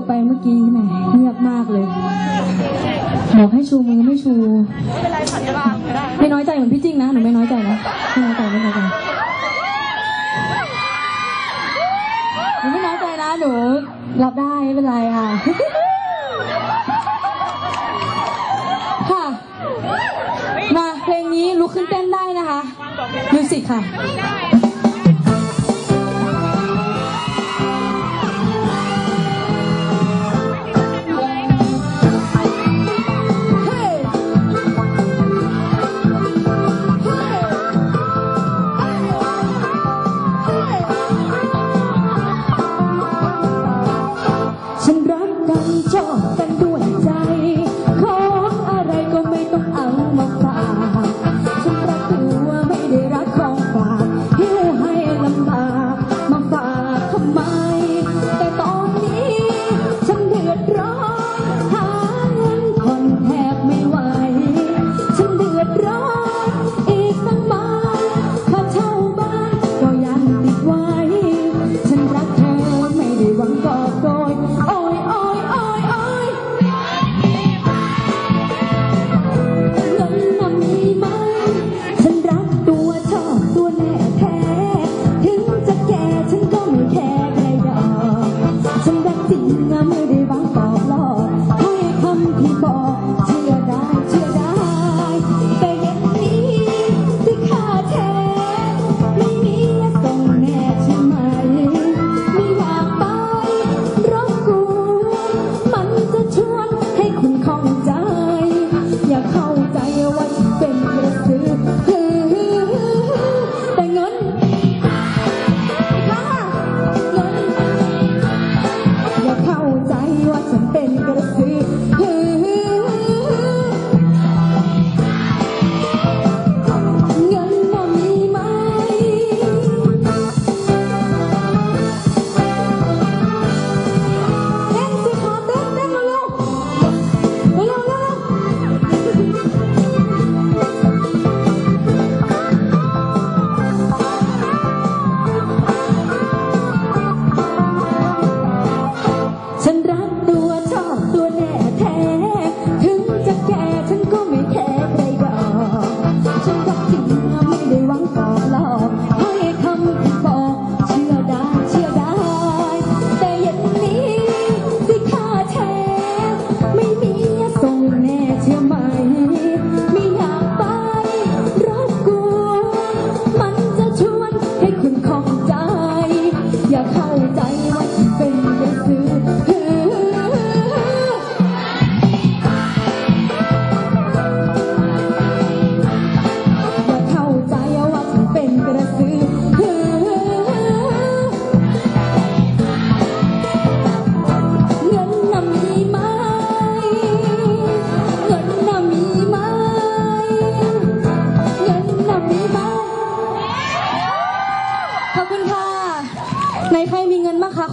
บไปเมื่อกี้แหมเงียบมากเลยบอกให้ชูมือไม่ชู ไม่น้อยใจเหมือนพี่จริงนะหนูไม่น้อยใจนะไม่น้อยใจไม่น้อยใจหนูไม่น้อยใจนะหนูรับได้ไม่เป็นไรค่ะ ค่ะ มาเพลงนี้ลุกขึ้นเต้นได้นะคะมิวสิกค่ะ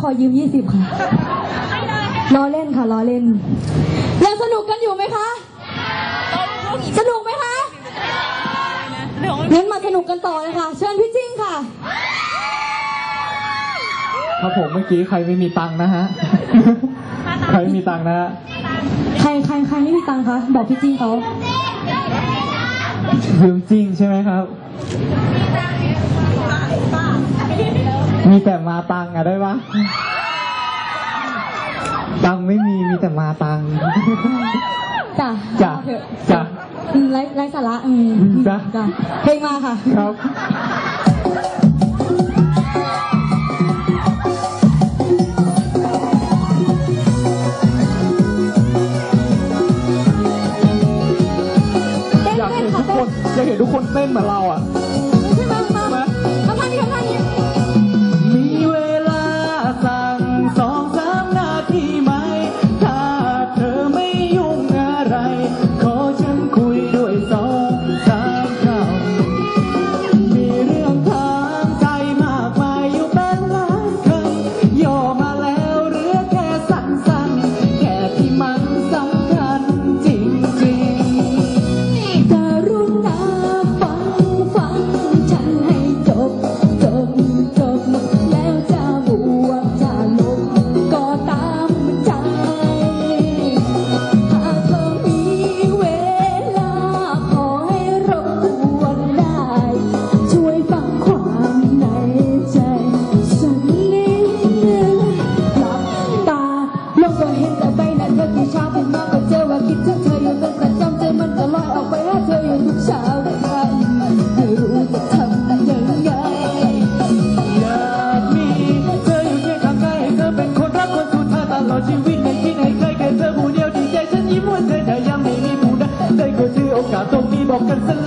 อยืมยี่สิบค่ะล้อเล่นค่ะล้อเล่น ยังสนุกกันอยู่ไหมคะ สนุกไหมคะงั้นมาสนุกกันต่อเลยค่ะ เชิญพี่จิ้งค่ะ ครับผมเมื่อกี้ใครไม่มีตังค์นะฮะ ใครไม่มีตังค์นะฮะ ใครใครใครไม่มีตังค์คะ บอกพี่จิ้งเขาลืมจริงใช่ไหมครับ มีแต่มาตังค์อะได้ปะตังค์ไม่มีมีแต่มาตังค์จ้ะจ้ะเถอจ้ะอืมไร้ไร้สาระอืมจ้ะจ้ะเพลงมาค่ะ ครับ เต้นอยากเต้นเห็นค่ะทุกคนอยากเห็นทุกคนเต้นเหมือนเราอะ Bokal